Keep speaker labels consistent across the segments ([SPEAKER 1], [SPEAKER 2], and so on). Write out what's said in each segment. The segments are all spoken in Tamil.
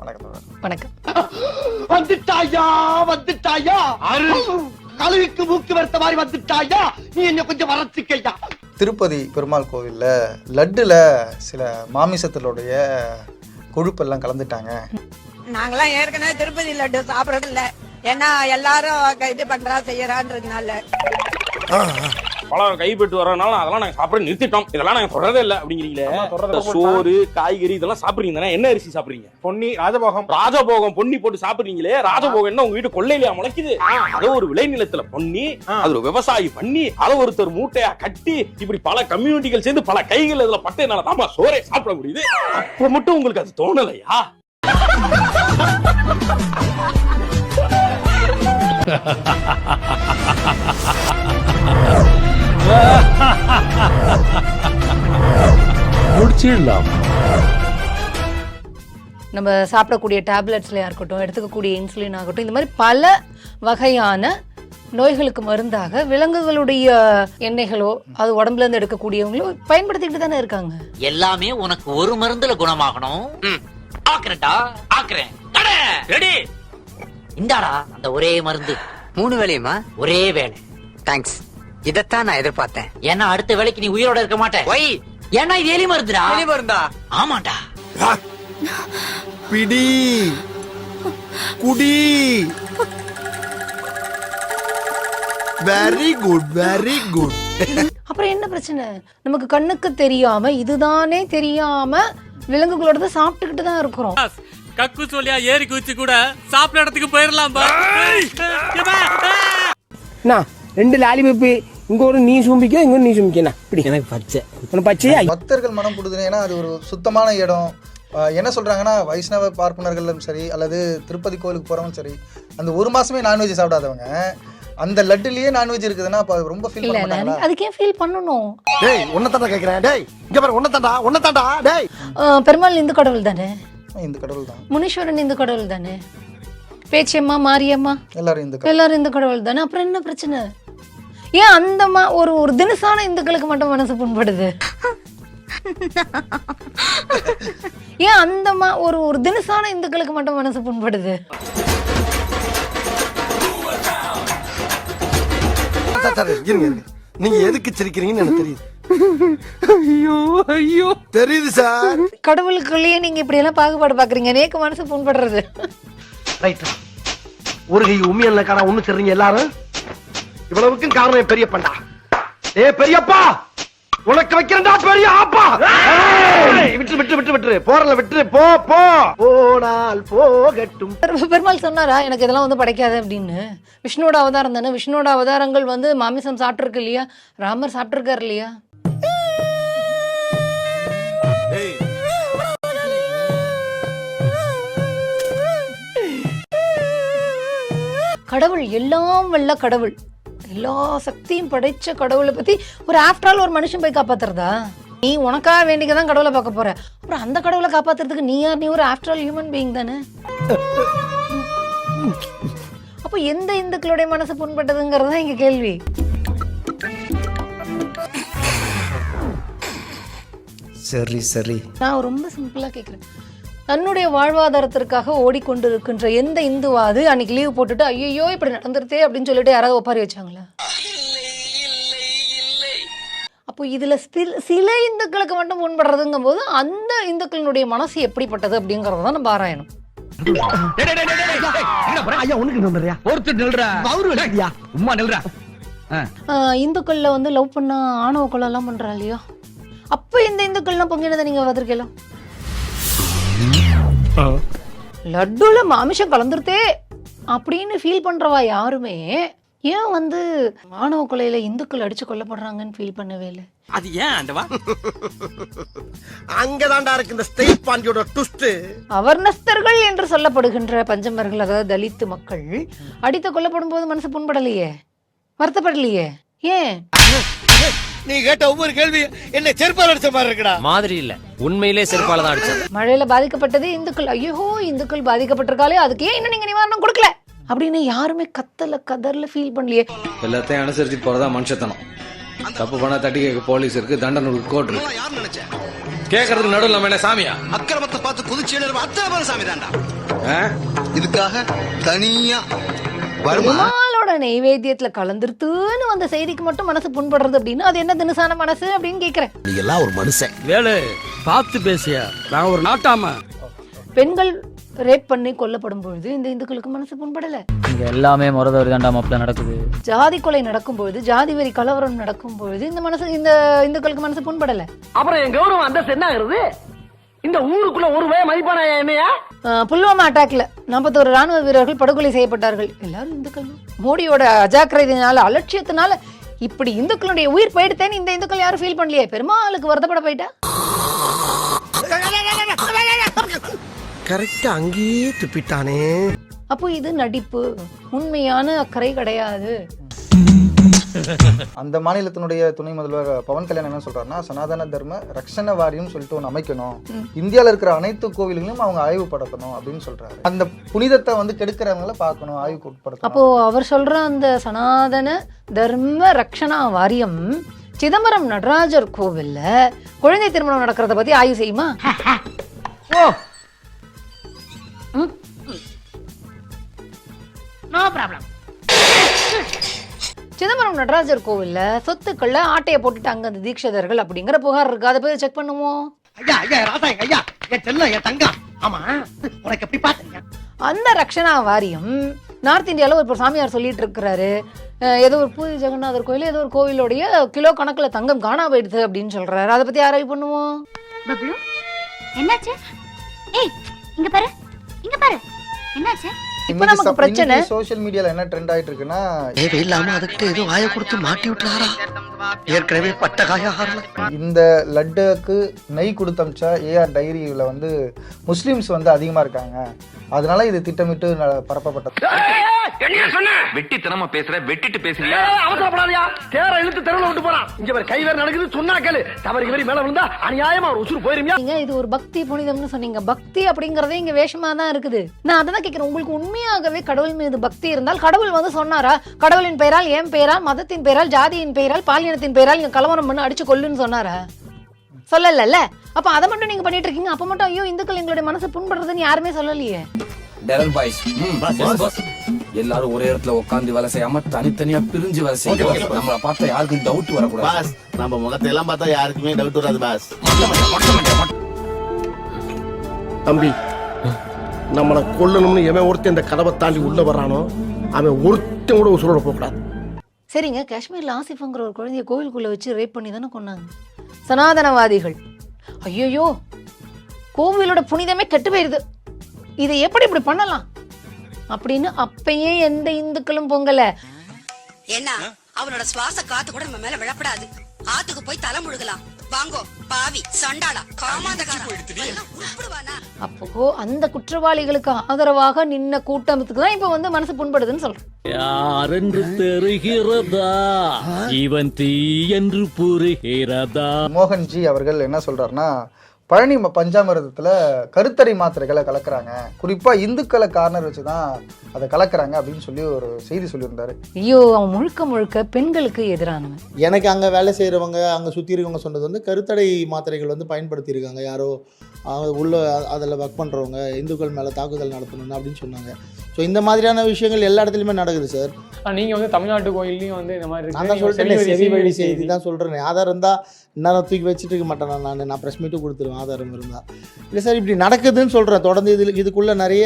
[SPEAKER 1] வணக்கம்
[SPEAKER 2] வணக்கம்.
[SPEAKER 3] வந்துட்டாயா? வந்துட்டாயா? கழுவிக்கு மூக்கு வெறுத்த மாதிரி வந்துட்டாயா? நீ என்ன கொஞ்சம் வரச்சுக்கையா
[SPEAKER 1] திருப்பதி பெருமாள் கோவில்ல லட்டுல சில மாமிசத்தினுடைய கொழுப்பெல்லாம் கலந்துட்டாங்க.
[SPEAKER 4] நாங்கெல்லாம் ஏற்கனவே திருப்பதி லட்டு சாப்பிடறது இல்ல ஏன்னா எல்லாரும் இது பண்றா செய்யறான்றதுனால.
[SPEAKER 5] பழம் கைப்பட்டு வரனால அதெல்லாம் நாங்க சாப்பிட நிறுத்திட்டோம். இதெல்லாம் நாங்க தொடரதே இல்ல அப்படிங்கிறீங்களே. சோறு காய்கறி இதெல்லாம் சாப்பிடுறீங்க என்ன அரிசி சாப்பிடுறீங்க?
[SPEAKER 6] பொன்னி ராஜபோகம்.
[SPEAKER 5] ராஜபோகம் பொன்னி போட்டு சாப்பிடுறீங்களே? ராஜபோகம் என்ன உங்க வீட்டு கொள்ளையிலயா முளைக்குது? அதை ஒரு விளைநிலத்துல பொன்னி அது ஒரு விவசாயி பண்ணி அதை ஒருத்தர் மூட்டையா கட்டி இப்படி பல கம்யூனிட்டிகள் சேர்ந்து பல கைகள் அதுல பட்டதுனால தான் சோறை சாப்பிட முடியுது. அப்ப மட்டும் உங்களுக்கு அது தோணலையா?
[SPEAKER 7] முடிச்சிடலாம்.
[SPEAKER 2] நம்ம சாப்பிடக்கூடிய டேப்லெட்ஸ்லையா இருக்கட்டும் எடுத்துக்கக்கூடிய இன்சுலின் ஆகட்டும் இந்த மாதிரி பல வகையான நோய்களுக்கு மருந்தாக விலங்குகளுடைய எண்ணெய்களோ அது உடம்புல இருந்து எடுக்கக்கூடியவங்களோ பயன்படுத்திக்கிட்டு தானே இருக்காங்க.
[SPEAKER 8] எல்லாமே உனக்கு ஒரு மருந்துல குணமாகணும். ஆக்குறேன்டா ஆக்குறேன். ரெடி. இந்தாடா அந்த ஒரே மருந்து.
[SPEAKER 9] மூணு வேலையுமா?
[SPEAKER 8] ஒரே வேலை.
[SPEAKER 9] தேங்க்ஸ் இதத்தான் நான் எதிர்பார்த்தேன்.
[SPEAKER 8] ஏன்னா அடுத்த வேலைக்கு நீ உயிரோட இருக்க மாட்டே
[SPEAKER 9] ஒய்
[SPEAKER 8] ஏன்னா இது எலி மருந்துடா.
[SPEAKER 9] வெளி வருந்தா
[SPEAKER 8] ஆமாண்டா.
[SPEAKER 3] பிடி. குடி. வெரி குட் வெரி குட்
[SPEAKER 2] அப்புறம் என்ன பிரச்சனை? நமக்கு கண்ணுக்கு தெரியாம இதுதானே தெரியாம விலங்குகளோட தான் சாப்பிட்டுக்கிட்டு தான் இருக்கிறோம்.
[SPEAKER 7] கக்கு சொல்லியா ஏறி குச்சி கூட சாப்பிட இடத்துக்கு போயிடலாம்
[SPEAKER 3] ரெண்டு லாலிபப்பு இங்க ஒரு நீ சும்பிக்க இங்க ஒரு நீ சும்பிக்கண்ணா இப்படி எனக்கு பச்சை. உனக்கு பச்சையா?
[SPEAKER 1] பக்தர்கள் மனம் புடுதுன்னு ஏன்னா அது ஒரு சுத்தமான இடம். என்ன சொல்றாங்கன்னா வைஷ்ணவ பார்ப்பனர்களும் சரி அல்லது திருப்பதி கோயிலுக்கு போறவங்க சரி அந்த ஒரு மாசமே நான்வெஜ் சாப்பிடாதவங்க அந்த லட்டுலயே நான்வெஜ் இருக்குதுன்னா அப்ப அது ரொம்ப ஃபீல் பண்ண
[SPEAKER 2] இல்ல
[SPEAKER 1] மாட்டாங்களா?
[SPEAKER 2] அதுக்கு ஏன் ஃபீல் பண்ணணும்?
[SPEAKER 3] டேய் உன்ன தாண்டா கேக்குறேன். டேய் இங்க பாரு உன்ன தாண்டா உன்ன தாண்டா டேய்
[SPEAKER 2] பெருமாள் இந்து கடவுள் தானே?
[SPEAKER 1] இந்த கடவுள் தான்.
[SPEAKER 2] முனீஸ்வரன் இந்து கடவுள் தானே? பேச்சியம்மா மாரியம்மா?
[SPEAKER 1] எல்லாரும் இந்த கடவுள்
[SPEAKER 2] எல்லாரும் இந்து கடவுள் தானே? அப்புறம் என்ன பிரச்சனை? ஏன் அந்த மா ஒரு ஒரு தினசான இந்துக்களுக்கு மட்டும் மனசு புண்படுது? ஏன் அந்த மா ஒரு ஒரு தினசான இந்துக்களுக்கு மட்டும் மனசு புண்படுது?
[SPEAKER 3] இருங்க இருங்க. நீங்க எதுக்கு சிரிக்கிறீங்கன்னு எனக்கு தெரியுது. ஐயோ ஐயோ. தெரியுது சார்.
[SPEAKER 2] கடவுளுக்குள்ளேயே நீங்க இப்படி எல்லாம் பாகுபாடு பாக்குறீங்க. நேக்கு மனசு புண்படுறது.
[SPEAKER 3] ரைட் ஒரு கை உண்மையல்ல காணா ஒண்ணு சொல்றீங்க எல்லாரும். இவ்வளவுக்கும் காரணம் என் பெரியப்பன்டா. ஏ பெரியப்பா! உனக்கு வைக்கிறேன்டா பெரிய ஆப்பா! விட்டு விட்டு விட்டு விட்டு போறல விட்டு போ போ. போனால் போகட்டும்.
[SPEAKER 2] பெரு- பெருமாள் சொன்னாரா? எனக்கு இதெல்லாம் வந்து படைக்காது அப்படின்னு. விஷ்ணுவோட அவதாரம் தானே? விஷ்ணுவோட அவதாரங்கள் வந்து மாமிசம் சாப்பிட்டுருக்கு இல்லையா? ராமர் சாப்பிட்டுருக்காரு இல்லையா? கடவுள் எல்லாம் வல்ல கடவுள். எல்லா சக்தியும் படைச்ச கடவுளை பத்தி ஒரு ஆஃப்டர் ஆல் ஒரு மனுஷன் போய் காப்பாத்துறதா? நீ உனக்காக வேண்டிக்க தான் கடவுளை பார்க்க போற. அப்புறம் அந்த கடவுளை காப்பாத்துறதுக்கு நீ யார்? நீ ஒரு ஆஃப்டர் ஆல் ஹியூமன் பீயிங் தானே? அப்போ எந்த இந்துக்களுடைய மனசு புண்பட்டதுங்கிறது தான் இங்க கேள்வி.
[SPEAKER 3] சரி சரி.
[SPEAKER 2] நான் ரொம்ப சிம்பிளா கேட்குறேன் தன்னுடைய வாழ்வாதாரத்திற்காக ஓடிக்கொண்டிருக்கின்ற எந்த இந்துவாது அன்னைக்கு லீவ் போட்டுட்டு ஐயோ இப்படி நடந்துருதே அப்படின்னு சொல்லிட்டு யாராவது ஒப்பாரி வச்சாங்களா? அப்போ இதுல சில- இந்துக்களுக்கு மட்டும் முன்படுறதுங்கும் போது அந்த இந்துக்களினுடைய மனசு எப்படிப்பட்டது அப்படிங்கறத தான் நம்ம ஆராயணும். இந்துக்கள்ல வந்து லவ் பண்ணா ஆணவ கொலை எல்லாம் பண்றா இல்லையா? அப்ப இந்த இந்துக்கள்லாம் பொங்கினதை நீங்க பார்த்திருக்கலாம் லட்டுல மாமிஷம் கலந்துருத்தே அப்படின்னு ஃபீல் பண்றவா யாருமே ஏன் வந்து ஆணவ கொலையில இந்துக்கள் அடிச்சு கொல்லப்படுறாங்கன்னு ஃபீல் பண்ணவே இல்லை?
[SPEAKER 7] அது ஏன் ஆண்டவா
[SPEAKER 3] அங்கதான்டா இருக்கு இந்த ஸ்டேட் பாண்டியோட ட்விஸ்ட்
[SPEAKER 2] அவர்ணஸ்தர்கள் என்று சொல்லப்படுகின்ற பஞ்சமர்கள் அதாவது தலித்து மக்கள் அடித்து கொல்லப்படும் போது மனசு புண்படலையே? வருத்தப்படலையே? ஏன்?
[SPEAKER 3] நீ கேட்ட ஒவ்வொரு கேள்வி என்ன செருப்பால் அடிச்ச மாதிரி இருக்குடா.
[SPEAKER 7] மாதிரி இல்ல. உண்மையிலே செருப்பால தான் அடிச்சது
[SPEAKER 2] மழையில பாதிக்கப்பட்டது இந்துக்கள். ஐயோ இந்துக்கள் பாதிக்கப்பட்டிருக்காளே அதுக்கு ஏன் இன்னும் நீங்க நிவாரணம் கொடுக்கல? அப்படின்னு யாருமே கத்தல கதர்ல ஃபீல் பண்ணலையே.
[SPEAKER 10] எல்லாத்தையும் அனுசரிச்சு போறதா மனுஷத்தனம். தப்பு பண்ணா தட்டி கேட்க போலீஸ் இருக்கு தண்டனை கோர்ட் இருக்கு.
[SPEAKER 3] யார் நினைச்சேன்
[SPEAKER 5] கேக்குறதுக்கு நடுவில் நம்ம என்ன சாமியா?
[SPEAKER 3] அக்கிரமத்தை பார்த்து குதிச்சு அத்தனை பேர் சாமி தான்டா? இதுக்காக தனியா வருமா?
[SPEAKER 2] பெருமாளோட நைவேத்தியத்துல கலந்துருத்துன்னு வந்த செய்திக்கு மட்டும் மனசு புண்படுறது அப்படின்னா அது என்ன தினசான மனசு அப்படின்னு கேக்குறேன்.
[SPEAKER 3] நீ எல்லாம் ஒரு மனுஷன்.
[SPEAKER 7] வேலு பார்த்து பேசியா? நான் ஒரு நாட்டாம.
[SPEAKER 2] பெண்கள் ரேப் பண்ணி கொல்லப்படும் பொழுது இந்த இந்துக்களுக்கு மனசு புண்படல.
[SPEAKER 6] இங்க எல்லாமே முறதவர் தாண்டா மாப்பிள்ள நடக்குது.
[SPEAKER 2] ஜாதி கொலை நடக்கும் பொழுது ஜாதி வெறி கலவரம் நடக்கும் பொழுது இந்த மனசு இந்த இந்துக்களுக்கு மனசு புண்படல.
[SPEAKER 3] அப்புறம் என் கௌரவம் அந்த என்ன ஆகுறது இந்த ஊருக்குள்ள ஒரு வே மதிப்பான என்னையா?
[SPEAKER 2] புல்வாமா அட்டாக்ல நாற்பத்தோரு ராணுவ வீரர்கள் படுகொலை செய்யப்பட்டார்கள். எல்லாரும் இந்துக்கள். மோடியோட அஜாக்கிரதையினால அலட்சியத்தினால இப்படி இந்துக்களுடைய உயிர் போயிடுத்தேன்னு இந்த இந்துக்கள் யாரும் ஃபீல் பண்ணலையே. பெருமாளுக்கு வருத்தப்பட போயிட்டா?
[SPEAKER 3] கரெக்டா அங்கேயே துப்பிட்டானே.
[SPEAKER 2] அப்போ இது நடிப்பு. உண்மையான அக்கறை கிடையாது.
[SPEAKER 1] அந்த மாநிலத்தினுடைய துணை முதல்வர் பவன் கல்யாண் என்ன சொல்றாருன்னா சனாதன தர்ம ரக்ஷண வாரியம் சொல்லிட்டு ஒன்று அமைக்கணும். இந்தியால இருக்கிற அனைத்து கோவில்களையும் அவங்க ஆய்வுபடுத்தணும் அப்படின்னு சொல்றாரு. அந்த புனிதத்தை வந்து கெடுக்கிறவங்கள பார்க்கணும் ஆய்வுக்கு உட்படுத்தணும்
[SPEAKER 2] அப்போ அவர் சொல்ற அந்த சனாதன தர்ம ரக்ஷணா வாரியம் சிதம்பரம் நடராஜர் கோவில்ல குழந்தை திருமணம் நடக்கிறத பத்தி ஆய்வு செய்யுமா?
[SPEAKER 8] நோ ப்ராப்ளம்
[SPEAKER 2] சிதம்பரம் நடராஜர் கோவில்ல சொத்துக்கள்ல ஆட்டைய போட்டுட்டு அங்க அந்த தீட்சிதர்கள் அப்படிங்கிற புகார் இருக்கு. அதை போய் செக் பண்ணுவோம்.
[SPEAKER 3] ஐயா ஐயா ராசா எங்க ஐயா என் செல்லம் என் தங்கம். ஆமா உனக்கு எப்படி பாத்தீங்க
[SPEAKER 2] அந்த ரக்ஷணா வாரியம் நார்த் இந்தியால ஒரு சாமியார் சொல்லிட்டு இருக்கிறாரு. ஏதோ ஒரு பூரி ஜெகநாதர் கோயில் ஏதோ ஒரு கோவிலோடைய கிலோ கணக்குல தங்கம் காணா போயிடுது அப்படின்னு சொல்றாரு. அதை பத்தி ஆராய்வு பண்ணுவோம்?
[SPEAKER 10] பப்ளு என்னாச்சு? ஏய் இங்க பாரு இங்க பாரு. என்னாச்சு?
[SPEAKER 2] இப்ப நமக்கு பிரச்சனை?
[SPEAKER 1] சோஷியல் மீடியால என்ன ட்ரெண்ட் ஆயிட்டு இருக்குன்னா
[SPEAKER 3] தேவையில்லாம அதுக்கு ஏதோ வாய கொடுத்து மாட்டி விட்டுறாரா ஏற்கனவே பட்ட காய
[SPEAKER 1] இந்த லட்டுக்கு நெய் கொடுத்தமிச்சா ஏஆர் டைரியில வந்து முஸ்லிம்ஸ் வந்து அதிகமா இருக்காங்க. அதனால இது திட்டமிட்டு பரப்பப்பட்டது.
[SPEAKER 5] வெட்டித்தனமா பேசுற வெட்டிட்டு பேசுறியா?
[SPEAKER 3] அவசரப்படாதயா. தேர இழுத்து தெருவில் விட்டு போறான். இங்க வேற கை வேற நடக்குது சொன்னா கேளு. தவறு இவரி மேல விழுந்தா அநியாயமா ஒரு உசுறு போயிருமியா?
[SPEAKER 2] நீங்க இது ஒரு பக்தி புனிதம்னு சொன்னீங்க. பக்தி அப்படிங்கறதே இங்க வேஷமா தான் இருக்குது. நான் அதான் கேட்கிறேன் உங்களுக்கு உண்மையாகவே கடவுள் மீது பக்தி இருந்தால் கடவுள் வந்து சொன்னாரா? கடவுளின் பெயரால் என் பெயரால் மதத்தின் பெயரால் ஜாதியின் பெயரால் பாலினத்தின் பெயரால் இங்க கலவரம் பண்ணி அடிச்சு கொல்லுன்னு சொன்னாரா? சொல்லலல்ல. அப்ப அதை மட்டும் நீங்க பண்ணிட்டு இருக்கீங்க. அப்ப மட்டும் ஐயோ இந்துக்கள் எங்களுடைய மனசு புண்படுறதுன்னு யாருமே சொல்லலையே.
[SPEAKER 11] டெரல் பாய்ஸ். எல்லாரும் ஒரே இடத்துல உட்காந்து வேலை செய்யாம தனித்தனியா பிரிஞ்சு வேலை செய்யணும் நம்மள பார்த்தா யாருக்கும் டவுட் வரக்கூடாது.
[SPEAKER 3] நம்ம முகத்தை எல்லாம் பார்த்தா யாருக்குமே டவுட் வராது பாஸ் தம்பி நம்மளை கொல்லணும்னு எவன் ஒருத்தன் இந்த கதவை தாண்டி உள்ள வரானோ அவன் ஒருத்தன் கூட உசுரோட போக கூடாது
[SPEAKER 2] சரிங்க காஷ்மீர்ல ஆசிஃப்ங்கிற ஒரு குழந்தைய கோவிலுக்குள்ள வச்சு ரேப் பண்ணி தானே கொன்னாங்க. சனாதனவாதிகள். ஐயோ கோவிலோட புனிதமே கெட்டு போயிருது. இதை எப்படி இப்படி பண்ணலாம்? அப்படின்னு அப்பயே எந்த இந்துக்களும் பொங்கல.
[SPEAKER 10] என்ன? அவனோட சுவாச காத்து கூட நம்ம மேல விழப்படாது. ஆத்துக்கு போய் தலை முழுகலாம். வாங்கோ பாவி சண்டாளா காமாந்தகாரா. எல்லாம் உருப்படுவானா?
[SPEAKER 2] அப்போ அந்த குற்றவாளிகளுக்கு ஆதரவாக நின்ன கூட்டத்துக்கு தான் இப்ப வந்து மனசு புண்படுதுன்னு சொல்றேன்.
[SPEAKER 7] யாரென்று தெரிகிறதா? இவன் தீ என்று புரிகிறதா?
[SPEAKER 1] மோகன்ஜி அவர்கள் என்ன சொல்றாருன்னா பழனி ம- பஞ்சாமிரதத்துல கருத்தடை மாத்திரைகளை கலக்குறாங்க. குறிப்பா இந்துக்களை கார்னர் வச்சு தான் அதை கலக்குறாங்க அப்படின்னு சொல்லி ஒரு செய்தி சொல்லியிருந்தாரு.
[SPEAKER 2] ஐயோ அவன் முழுக்க முழுக்க பெண்களுக்கு எதிரானவன்.
[SPEAKER 12] எனக்கு அங்கே வேலை செய்கிறவங்க அங்கே சுற்றி இருக்கவங்க சொன்னது வந்து கருத்தடை மாத்திரைகள் வந்து பயன்படுத்தியிருக்காங்க. யாரோ அவங்க உள்ள அதில் ஒர்க் பண்ணுறவங்க இந்துக்கள் மேலே தாக்குதல் நடத்தணும்னு அப்படின்னு சொன்னாங்க. ஸோ இந்த மாதிரியான விஷயங்கள் எல்லா இடத்துலையுமே நடக்குது சார்
[SPEAKER 6] நீங்க வந்து தமிழ்நாட்டு கோயில்லையும் வந்து இந்த மாதிரி
[SPEAKER 12] நான் தான் சொல்லிட்டேன் செவி வழி செய்தி தான் சொல்கிறேன் ஆதாரம் இருந்தால் இன்னும் தூக்கி வச்சுட்டு இருக்க மாட்டேன் நான் நான். பிரஸ் மீட்டும் கொடுத்துருவேன் ஆதாரம் இருந்தால் இல்லை சார் இப்படி நடக்குதுன்னு சொல்கிறேன் தொடர்ந்து இது இதுக்குள்ளே நிறைய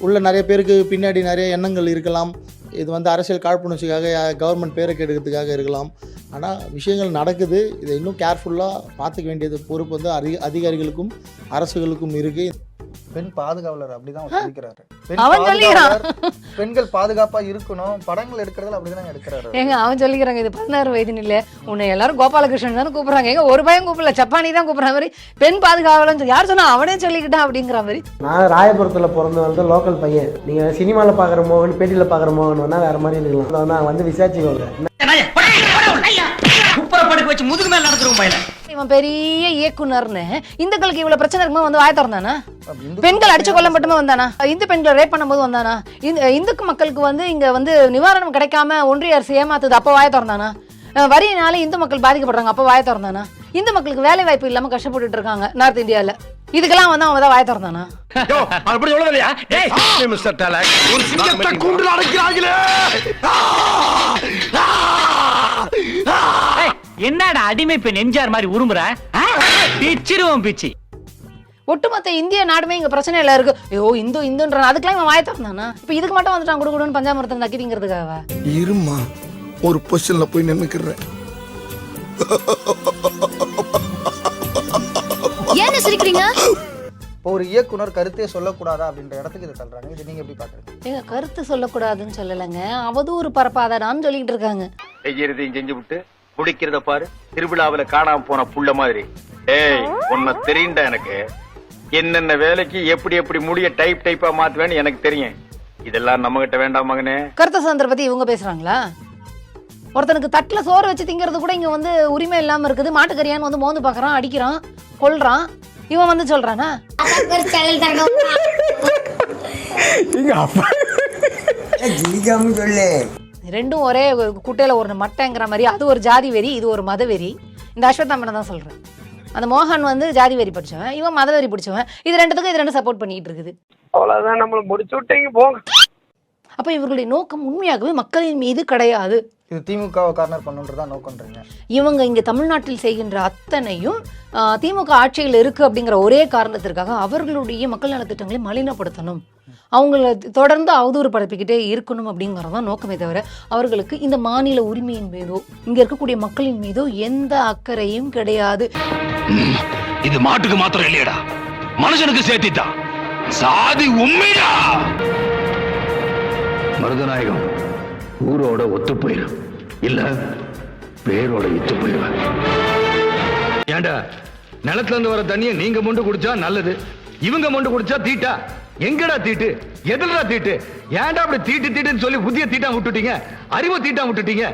[SPEAKER 12] உள்ள நிறைய பேருக்கு பின்னாடி நிறைய எண்ணங்கள் இருக்கலாம். இது வந்து அரசியல் காழ்ப்புணர்ச்சிக்காக கவர்மெண்ட் பேரை கெடுக்கிறதுக்காக இருக்கலாம். ஆனால் விஷயங்கள் நடக்குது. இதை இன்னும் கேர்ஃபுல்லாக பார்த்துக்க வேண்டியது பொறுப்பு வந்து அதிக அதிகாரிகளுக்கும் அரசுகளுக்கும் இருக்குது
[SPEAKER 1] பெண் பாதுகாவலர் அப்படிதான் அவர் சொல்லிக்கிறாரு.
[SPEAKER 2] அவன் சொல்லிக்கிறான்.
[SPEAKER 1] பெண்கள் பாதுகாப்பா இருக்கணும். படங்கள் எடுக்கிறதுல அப்படிதான் எடுக்கிறாரு
[SPEAKER 2] ஏங்க அவன் சொல்லிக்கிறாங்க இது பதினாறு வயது இல்ல உன்னை எல்லாரும் கோபாலகிருஷ்ணன் தானே கூப்பிடுறாங்க. ஏங்க ஒரு பையன் கூப்பிடல சப்பானி தான் கூப்பிடுற மாதிரி பெண் பாதுகாவலன்னு சொல்லி- யார் சொன்னா அவனே சொல்லிக்கிட்டான் அப்படிங்கிற மாதிரி.
[SPEAKER 6] நான் ராயபுரத்தில் பிறந்து வந்து லோக்கல் பையன். நீங்க சினிமாவில் பார்க்குற மோகன் பேட்டியில் பார்க்குற மோகன் வேற மாதிரி இருக்கலாம். நான் வந்து விசாரிச்சுக்கோங்க.
[SPEAKER 8] வச்சு முதுகு மேல நடத்துறோம் பையன்.
[SPEAKER 2] இவன் பெரிய இயக்குனர்னு இந்துக்களுக்கு இவ்வளவு பிரச்சனை இருக்கும்போது வந்து வாய திறந்தானா? பெண்கள் அடிச்சு கொல்ல மட்டுமே வந்தானா? இந்து பெண்களை ரேப் பண்ணும்போது வந்தானா? இந்த இந்துக்கு மக்களுக்கு வந்து இங்க வந்து நிவாரணம் கிடைக்காம ஒன்றிய அரசு ஏமாத்துது அப்ப வாய திறந்தானா? வரியினால இந்து மக்கள் பாதிக்கப்படுறாங்க அப்ப வாய திறந்தானா? இந்து மக்களுக்கு வேலை வாய்ப்பு இல்லாம கஷ்டப்பட்டுட்டு இருக்காங்க நார்த் இந்தியால. இதுக்கெல்லாம் வந்து அவன் தான் வாய திறந்தானா?
[SPEAKER 3] அப்படி சொல்லலையா மிஸ்டர் டேலக் ஒரு சிங்கத்தை கூண்டில் அடைக்கிறாங்களே
[SPEAKER 8] என்னடா அடிமை பெண் எம்ஜிஆர் மாதிரி உருமுற பிச்சிருவோம் பிச்சி.
[SPEAKER 2] ஒட்டுமொத்த இந்திய நாடுமே இங்க பிரச்சனை இல்ல இருக்கு. ஐயோ இந்து இந்துன்ற அதுக்கெல்லாம் இவன் வாய திறந்தானா? இப்ப இதுக்கு மட்டும் வந்துட்டான் குடுகுடுன்னு பஞ்சாமிரத்தம் நக்கிட்டிங்கிறதுக்காக
[SPEAKER 13] இருமா ஒரு பொசிஷன்ல போய் நின்னுக்கிறேன்.
[SPEAKER 2] ஏன்னு சிரிக்கிறீங்க?
[SPEAKER 1] இப்போ ஒரு இயக்குனர் கருத்தே சொல்லக்கூடாதா அப்படின்ற இடத்துக்கு இதை தள்ளுறாங்க. இது நீங்க எப்படி பாக்குறீங்க?
[SPEAKER 2] ஏங்க கருத்து சொல்லக்கூடாதுன்னு சொல்லலைங்க. அவதூறு பரப்பாதடான்னு சொல்லிட்டு இருக்காங்க.
[SPEAKER 14] செய்யறதையும் செஞ்சு விட்டு குடிக்கிறத பாரு. திருவிழாவுல காணாம போன புள்ள மாதிரி. ஏய் உன்னை தெரியுண்டா எனக்கு. என்னென்ன வேலைக்கு எப்படி எப்படி முடிய டைப் டைப்பா மாத்துவேன்னு எனக்கு தெரியும். இதெல்லாம் நம்ம கிட்ட வேண்டாம் மகனே.
[SPEAKER 2] கருத்து சுதந்திர பத்தி இவங்க பேசுறாங்களா? ஒருத்தனுக்கு தட்டுல சோறு வச்சு திங்கிறது கூட இங்க வந்து உரிமை இல்லாம இருக்குது. மாட்டுக்கறியான்னு வந்து மோந்து பாக்குறான் அடிக்கிறான் கொல்றான். இவன் வந்து சொல்றானா?
[SPEAKER 9] சொல்லு.
[SPEAKER 2] ரெண்டும் ஒரே ஒரு குட்டையில ஒரு மட்டைங்கிற மாதிரி. அது ஒரு ஜாதி வெறி இது ஒரு மத வெறி. இந்த அஸ்வத்தாமனை தான் சொல்றேன். அந்த மோகன் வந்து ஜாதி வெறி படிச்சவன் இவன் மத வெறி பிடிச்சவன். இது ரெண்டுத்துக்கும் இது ரெண்டும் சப்போர்ட் பண்ணிட்டு இருக்குது.
[SPEAKER 3] அவ்வளவுதான் நம்மள முடிச்சு விட்டீங்க போங்க.
[SPEAKER 2] அப்ப இவர்களுடைய நோக்கம் உண்மையாகவே மக்களின் மீது கிடையாது.
[SPEAKER 1] இது திமுகவை கார்னர் பண்ணுன்றதா நோக்கன்றீங்க.
[SPEAKER 2] இவங்க இங்க தமிழ்நாட்டில் செய்கின்ற அத்தனையும் ஆஹ், திமுக ஆட்சியில் இருக்கு அப்படிங்கிற ஒரே காரணத்திற்காக அவர்களுடைய மக்கள் நலத்திட்டங்களை மலினப்படுத்தணும். அவங்கள தொடர்ந்து அவதூறு பரப்பிக்கிட்டே இருக்கணும் அப்படிங்கறதுதான் நோக்கமே தவிர அவர்களுக்கு இந்த மாநில உரிமையின் மீதோ இங்க இருக்கக்கூடிய மக்களின் மீதோ எந்த அக்கறையும் கிடையாது.
[SPEAKER 11] இது மாட்டுக்கு மாத்திரம் இல்லையடா. மனுஷனுக்கு சேர்த்திட்டான் சாதி உண்மைடா. மருதநாயகம் ஊரோட ஒத்து போயிடும் இல்ல பேரோட இத்து போயிடுவேன் ஏண்டா நிலத்துல இருந்து வர தண்ணியை நீங்க மொண்டு குடிச்சா நல்லது இவங்க மொண்டு குடிச்சா தீட்டா? எங்கடா தீட்டு? எதுலடா தீட்டு? ஏன்டா அப்படி தீட்டு தீட்டுன்னு சொல்லி புதிய தீட்டா விட்டுட்டீங்க? அறிவு தீட்டா விட்டுட்டீங்க?